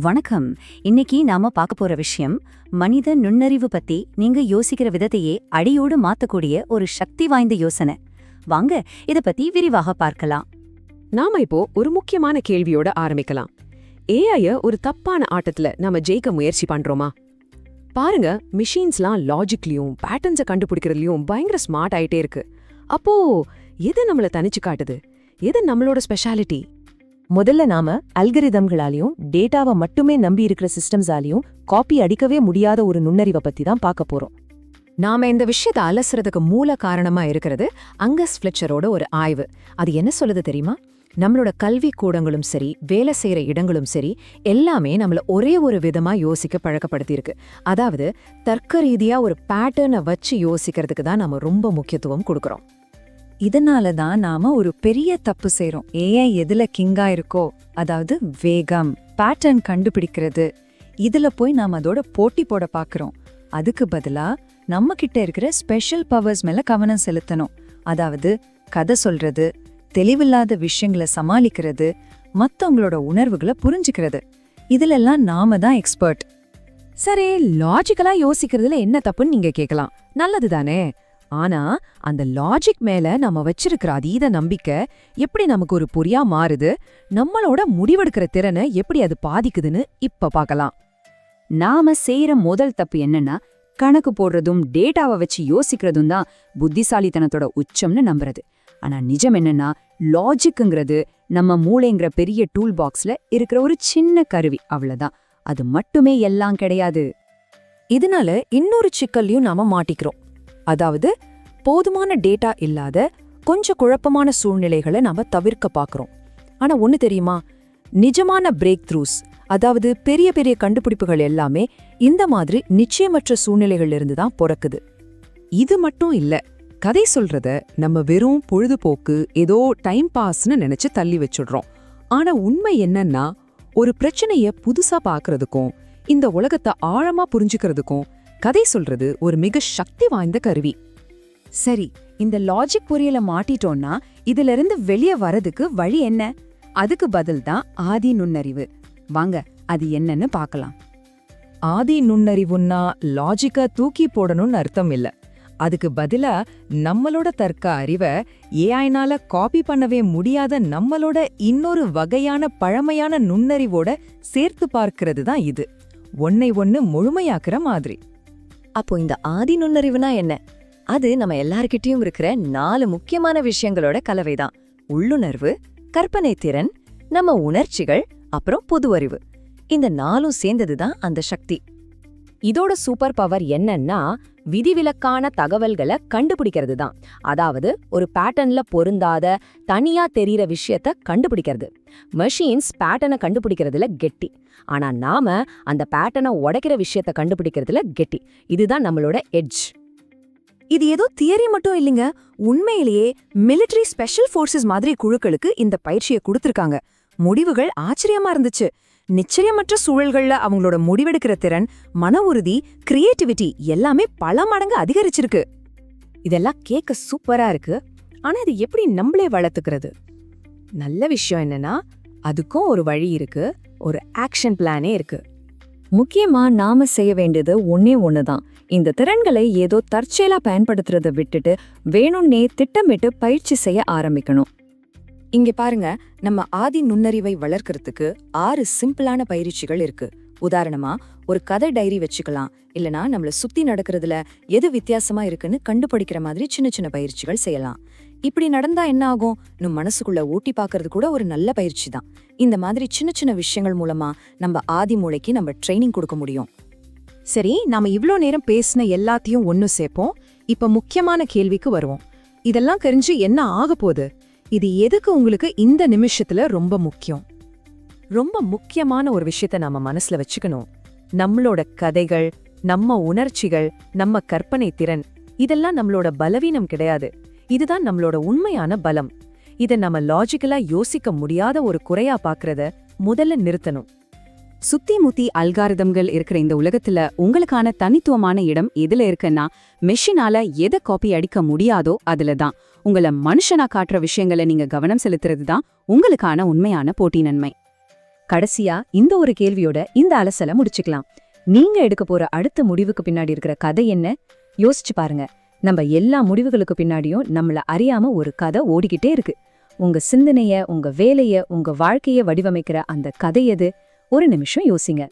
வணக்கம். இன்னைக்கு நாம பார்க்க போற விஷயம் மனித நுண்ணறிவு பத்தி நீங்க யோசிக்கிற விதத்தையே அடியோடு மாத்தக்கூடிய ஒரு சக்தி வாய்ந்த யோசனை. வாங்க இத பத்தி விரிவாக பார்க்கலாம். நாம இப்போ ஒரு முக்கியமான கேள்வியோட ஆரம்பிக்கலாம். ஏஐய ஒரு தப்பான ஆட்டத்துல நாம ஜெயிக்க முயற்சி பண்றோமா? பாருங்க மிஷின்ஸ்லாம் லாஜிக்லயும் பேட்டர்ன்ஸை கண்டுபிடிக்கிறதுலயும் பயங்கர ஸ்மார்ட் ஆயிட்டே இருக்கு. அப்போ எது நம்மள தனிச்சு காட்டுது? எது நம்மளோட ஸ்பெஷாலிட்டி முதல்ல நாம அல்கரிதம்களாலையும் டேட்டாவை மட்டுமே நம்பி இருக்கிற சிஸ்டம்ஸாலையும் காப்பி அடிக்கவே முடியாத ஒரு நுண்ணறிவை பத்தி தான் பார்க்க போறோம். நாம இந்த விஷயத்தை அலசுறதுக்கு மூல காரணமா இருக்கிறது அங்கஸ் ஃபிளெச்சரோட ஒரு ஆய்வு. அது என்ன சொல்லுது தெரியுமா? நம்மளோட கல்வி கூடங்களும் சரி வேலை செய்யற இடங்களும் சரி எல்லாமே நம்மள ஒரே ஒரு விதமா யோசிக்க பழக்கப்படுத்தியிருக்கு. அதாவது தர்க்க ரீதியா ஒரு பேட்டர்னை வச்சு யோசிக்கிறதுக்கு தான் நம்ம ரொம்ப முக்கியத்துவம் கொடுக்கறோம். இதனால தான் நாம ஒரு பெரிய தப்பு செய்றோம். ஏஐ எதுல கிங்கா இருக்கோ அதாவது வேகம் பேட்டர்ன் கண்டுபிடிக்கிறது இதுல போய் நாம அதோட போட்டி போட பாக்குறோம். அதுக்கு பதிலா நம்ம கிட்ட இருக்கிற ஸ்பெஷல் பவர்ஸ் மேல கவனம் செலுத்தணும். அதாவது கதை சொல்றது தெளிவில்லாத விஷயங்களை சமாளிக்கிறது மத்தவங்களோட உணர்வுகளை புரிஞ்சுக்கிறது. இதுலெல்லாம் நாம தான் எக்ஸ்பர்ட் சரி லாஜிக்கலா யோசிக்கிறதுல என்ன தப்புன்னு நீங்க கேட்கலாம் நல்லதுதானே? ஆனா அந்த லாஜிக் மேல நம்ம வச்சிருக்கிற அதீத நம்பிக்கை எப்படி நமக்கு ஒரு பொறியா மாறுது? நம்மளோட முடிவெடுக்கிற திறனை எப்படி அது பாதிக்குதுன்னு இப்ப பார்க்கலாம் நாம செய்யற முதல் தப்பு என்னன்னா கணக்கு போடுறதும் டேட்டாவை வச்சு யோசிக்கிறதும் தான் புத்திசாலித்தனத்தோட உச்சம்னு நம்புறது. ஆனா நிஜம் என்னன்னா லாஜிக்குங்கிறது நம்ம மூளைங்கிற பெரிய டூல் பாக்ஸ்ல இருக்கிற ஒரு சின்ன கருவி அவ்வளவுதான். அது மட்டுமே எல்லாம் கிடையாது. இதனால இன்னொரு சிக்கல்லையும் நாம மாட்டிக்கிறோம். அதாவது போதுமான டேட்டா இல்லாத கொஞ்சம் குழப்பமான சூழ்நிலைகளை நாம தவிர்க்க பார்க்குறோம். ஆனா ஒன்னு தெரியுமா? நிஜமான பிரேக் த்ரூஸ் அதாவது பெரிய பெரிய கண்டுபிடிப்புகள் எல்லாமே இந்த மாதிரி நிச்சயமற்ற சூழ்நிலைகள்ல இருந்து தான் பிறக்குது. இது மட்டும் இல்ல கதை சொல்றத நம்ம வெறும் பொழுதுபோக்கு ஏதோ டைம் பாஸ்னு நினைச்சு தள்ளி வச்சுடுறோம். ஆனா உண்மை என்னன்னா ஒரு பிரச்சனைய புதுசா பாக்குறதுக்கும் இந்த உலகத்தை ஆழமா புரிஞ்சுக்கிறதுக்கும் கதை சொல்றது ஒரு மிக சக்தி வாய்ந்த கருவி. சரி இந்த லாஜிக் புரியல மாட்டிட்டோம்னா இதுல இருந்து வெளியே வரதுக்கு வழி என்ன? அதுக்கு பதில் தான் ஆதி நுண்ணறிவு. வாங்க அது என்னன்னு பார்க்கலாம். ஆதி நுண்ணறிவுன்னா லாஜிக்கா தூக்கி போடணும்னு அர்த்தம் இல்ல. அதுக்கு பதிலா நம்மளோட தர்க்க அறிவை ஏஐனால காப்பி பண்ணவே முடியாத நம்மளோட இன்னொரு வகையான பழமையான நுண்ணறிவோட சேர்த்து பார்க்கிறது தான் இது. ஒன்னை ஒன்னு முழுமையாக்குற மாதிரி. அப்போ இந்த ஆதி நுண்ணறிவுனா என்ன? அது நம்ம எல்லார்கிட்டயும் இருக்கிற நாலு முக்கியமான விஷயங்களோட கலவைதான். உள்ளுணர்வு கற்பனை திறன் நம்ம உணர்ச்சிகள் அப்புறம் பொது அறிவு. இந்த நாலும் சேர்ந்ததுதான் அந்த சக்தி. இதோட சூப்பர் பவர் என்னன்னா விதிவிலக்கான தகவல்களை கண்டுபிடிக்கிறது தான் அதாவது ஒரு பேட்டர்ன்ல பொருந்தாத தனியா தெரியற விஷயத்த கண்டுபிடிக்கிறது. மெஷின்ஸ் பேட்டர்னை கண்டுபிடிக்கிறதுல கெட்டி. ஆனா நாம அந்த பேட்டர்னை உடைக்கிற விஷயத்த கண்டுபிடிக்கிறதுல கெட்டி. இதுதான் நம்மளோட எட்ஜ் இது ஏதோ தியரி மட்டும் இல்லைங்க. உண்மையிலேயே மிலிட்டரி ஸ்பெஷல் ஃபோர்சஸ் மாதிரி குழுக்களுக்கு இந்த பயிற்சியை கொடுத்துருக்காங்க. முடிவுகள் ஆச்சரியமா இருந்துச்சு. நிச்சயமற்ற சூழல்கள்ல அவங்களோட முடிவெடுக்கிற திறன் மன உறுதி கிரியேட்டிவிட்டி எல்லாமே பல மடங்கு அதிகரிச்சிருக்கு. இதெல்லாம் கேட்க சூப்பரா இருக்கு. ஆனா இது எப்படி நம்மளே வளர்த்துக்கிறது? நல்ல விஷயம் என்னன்னா அதுக்கும் ஒரு வழி இருக்கு. ஒரு ஆக்ஷன் பிளானே இருக்கு. முக்கியமா நாம செய்ய வேண்டியது ஒன்னே ஒண்ணுதான். இந்த திறன்களை ஏதோ தற்செயலா பயன்படுத்துறதை விட்டுட்டு வேணும்னே திட்டமிட்டு பயிற்சி செய்ய ஆரம்பிக்கணும். இங்க பாருங்க நம்ம ஆதி நுண்ணறிவை வளர்க்கறதுக்கு ஆறு சிம்பிளான பயிற்சிகள் இருக்கு. உதாரணமா ஒரு கதை டைரி வச்சுக்கலாம். இல்லனா நம்மள சுத்தி நடக்கிறதுல எது வித்தியாசமா இருக்குன்னு கண்டுபிடிக்கிற மாதிரி சின்ன சின்ன பயிற்சிகள் செய்யலாம். இப்படி நடந்தா என்ன ஆகும்? நம் மனசுக்குள்ள ஊட்டி பாக்குறது கூட ஒரு நல்ல பயிற்சி தான். இந்த மாதிரி சின்ன சின்ன விஷயங்கள் மூலமா நம்ம ஆதி மூளைக்கு நம்ம ட்ரைனிங் கொடுக்க முடியும். சரி நாம இவ்ளோ நேரம் பேசின எல்லாத்தையும் ஒன்னு சேர்ப்போம். இப்ப முக்கியமான கேள்விக்கு வருவோம். இதெல்லாம் தெரிஞ்சு என்ன ஆக போகுது? இது எதுக்கு உங்களுக்கு இந்த நிமிஷத்துல ரொம்ப முக்கியம்? ரொம்ப முக்கியமான ஒரு விஷயத்த நாம மனசுல வச்சுக்கணும். நம்மளோட கதைகள் நம்ம உணர்ச்சிகள் நம்ம கற்பனை திறன் இதெல்லாம் நம்மளோட பலவீனம் கிடையாது. இதுதான் நம்மளோட உண்மையான பலம். இத நம்ம லாஜிக்கலா யோசிக்க முடியாத ஒரு குறையா பாக்குறத முதல்ல நிறுத்தணும். சுத்தி முத்தி அல்காரிதம்கள் இருக்கிற இந்த உலகத்துல உங்களுக்கான தனித்துவமான இடம் எதுல இருக்குன்னா மெஷினால எதை காப்பி அடிக்க முடியாதோ அதுல தான். உங்கள மனுஷனா காட்டுற விஷயங்களை நீங்க கவனம் செலுத்துறது தான் உங்களுக்கான உண்மையான போட்டி நன்மை. கடைசியா இந்த ஒரு கேள்வியோட இந்த அலசலை முடிச்சுக்கலாம். நீங்க எடுக்க போற அடுத்த முடிவுக்கு பின்னாடி இருக்கிற கதை என்ன? யோசிச்சு பாருங்க. நம்ம எல்லா முடிவுகளுக்கு பின்னாடியும் நம்மள அறியாம ஒரு கதை ஓடிக்கிட்டே இருக்கு. உங்க சிந்தனைய உங்க வேலைய உங்க வாழ்க்கைய வடிவமைக்கிற அந்த கதை எது? ஒரு நிமிஷம் யோசிங்க.